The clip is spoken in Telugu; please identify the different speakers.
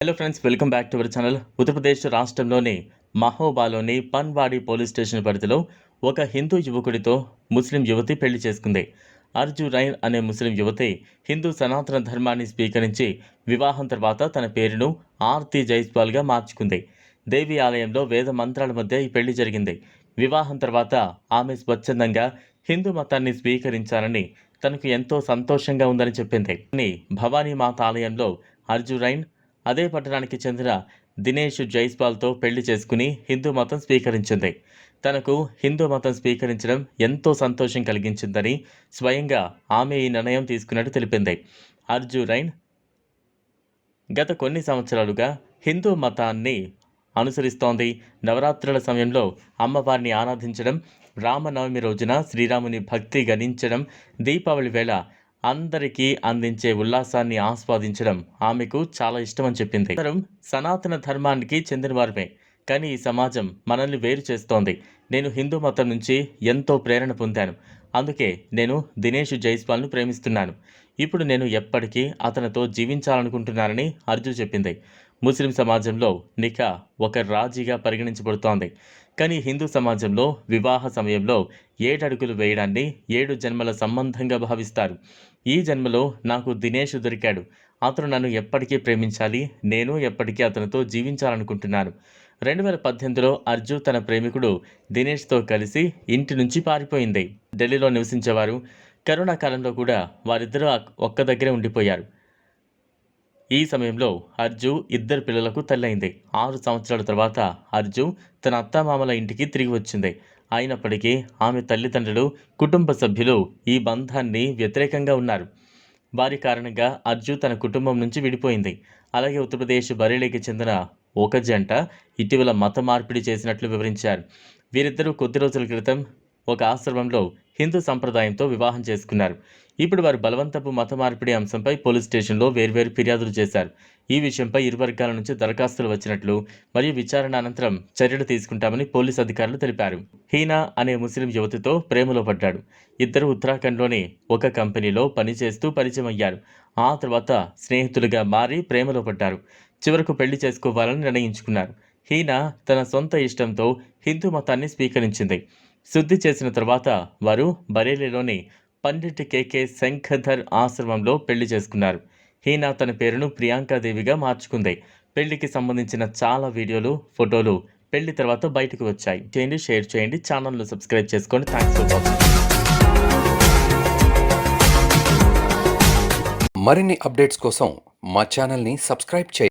Speaker 1: Hello friends welcome back to our channel Uttar Pradesh రాష్ట్రంలోని మహోబాలోని పన్వాడి పోలీస్ స్టేషన్ పరిధిలో ఒక హిందూ యువకుడితో ముస్లిం యువతి పెళ్ళి చేసుకుంది. అర్జు రైన్ అనే ముస్లిం యువతి హిందూ సనాతన ధర్మాన్ని స్వీకరించి వివాహం తర్వాత తన పేరును ఆర్తి జైస్వాల్గా మార్చుకుంది. దేవి ఆలయంలో వేద మంత్రాల మధ్య ఈ పెళ్ళి జరిగింది. వివాహం తర్వాత ఆమె స్వచ్ఛందంగా హిందూ మతాన్ని స్వీకరించాలని తనకు ఎంతో సంతోషంగా ఉందని చెప్పింది. భవానీ మాత ఆలయంలో అర్జు రైన్ అదే పట్టణానికి చెందిన దినేష్ జైస్పాల్తో పెళ్ళి చేసుకుని హిందూ మతం స్వీకరించింది. తనకు హిందూ మతం స్వీకరించడం ఎంతో సంతోషం కలిగించిందని స్వయంగా ఆమె ఈ నిర్ణయం తీసుకున్నట్టు తెలిపింది. అర్జు రైన్ గత కొన్ని సంవత్సరాలుగా హిందూ మతాన్ని అనుసరిస్తోంది. నవరాత్రుల సమయంలో అమ్మవారిని ఆరాధించడం రామనవమి రోజున శ్రీరాముని భక్తి గణించడం దీపావళి వేళ అందరికీ అందించే ఉల్లాసాన్ని ఆస్వాదించడం ఆమెకు చాలా ఇష్టమని చెప్పింది. అందరం సనాతన ధర్మానికి చెందినవారమే. కానీ ఈ సమాజం మనల్ని వేరు చేస్తోంది. నేను హిందూ మతం నుంచి ఎంతో ప్రేరణ పొందాను. అందుకే నేను దినేష్ జైస్వాల్ను ప్రేమిస్తున్నాను. ఇప్పుడు నేను ఎప్పటికీ అతనితో జీవించాలనుకుంటున్నానని అర్జు చెప్పింది. ముస్లిం సమాజంలో నికా ఒక రాజీగా పరిగణించబడుతోంది. కానీ హిందూ సమాజంలో వివాహ సమయంలో ఏడడుగులు వేయడాన్ని ఏడు జన్మల సంబంధంగా భావిస్తారు. ఈ జన్మలో నాకు దినేష్ దొరికాడు. అతను నన్ను ఎప్పటికీ ప్రేమించాలి నేను ఎప్పటికీ అతనితో జీవించాలనుకుంటున్నాను. రెండు వేల పద్దెనిమిదిలో అర్జు తన ప్రేమికుడు దినేష్తో కలిసి ఇంటి నుంచి పారిపోయింది. ఢిల్లీలో నివసించేవారు. కరోనా కాలంలో కూడా వారిద్దరూ ఒక్క దగ్గరే ఉండిపోయారు. ఈ సమయంలో అర్జు ఇద్దరు పిల్లలకు తల్లైంది. ఆరు సంవత్సరాల తర్వాత అర్జు తన అత్తామామల ఇంటికి తిరిగి వచ్చింది. అయినప్పటికీ ఆమె తల్లిదండ్రులు కుటుంబ సభ్యులు ఈ బంధాన్ని వ్యతిరేకంగా ఉన్నారు. వారి కారణంగా అర్జు తన కుటుంబం నుంచి విడిపోయింది. అలాగే ఉత్తరప్రదేశ్ బరేలీకి చెందిన ఒక జంట ఇటీవల మత మార్పిడి చేసినట్లు వివరించారు. వీరిద్దరూ కొద్ది రోజుల క్రితం ఒక ఆశ్రమంలో హిందూ సంప్రదాయంతో వివాహం చేసుకున్నారు. ఇప్పుడు వారు బలవంతపు మత మార్పిడి అంశంపై పోలీస్ స్టేషన్లో వేర్వేరు ఫిర్యాదులు చేశారు. ఈ విషయంపై ఇరు వర్గాల నుంచి దరఖాస్తులు వచ్చినట్లు మరియు విచారణ అనంతరం చర్యలు తీసుకుంటామని పోలీస్ అధికారులు తెలిపారు. హీనా అనే ముస్లిం యువతితో ప్రేమలో పడ్డాడు. ఇద్దరు ఉత్తరాఖండ్లోని ఒక కంపెనీలో పనిచేస్తూ పరిచయం అయ్యారు. ఆ తర్వాత స్నేహితులుగా మారి ప్రేమలో పడ్డారు. చివరకు పెళ్ళి చేసుకోవాలని నిర్ణయించుకున్నారు. హీనా తన సొంత ఇష్టంతో హిందూ మతాన్ని స్వీకరించింది. శుద్ధి చేసిన తర్వాత వారు బరేలీలోని పండిట్ కేకే శంఖధర్ ఆశ్రమంలో పెళ్ళి చేసుకున్నారు. హీనా తన పేరును ప్రియాంకాదేవిగా మార్చుకుంది. పెళ్ళికి సంబంధించిన చాలా వీడియోలు ఫోటోలు పెళ్ళి తర్వాత బయటకు వచ్చాయి. చేయండి షేర్ చేయండి ఛానల్ను సబ్స్క్రైబ్ చేసుకోండి. Thanks for watching.
Speaker 2: మరిన్ని అప్డేట్స్ కోసం మా ఛానల్ని సబ్స్క్రైబ్ చేయండి.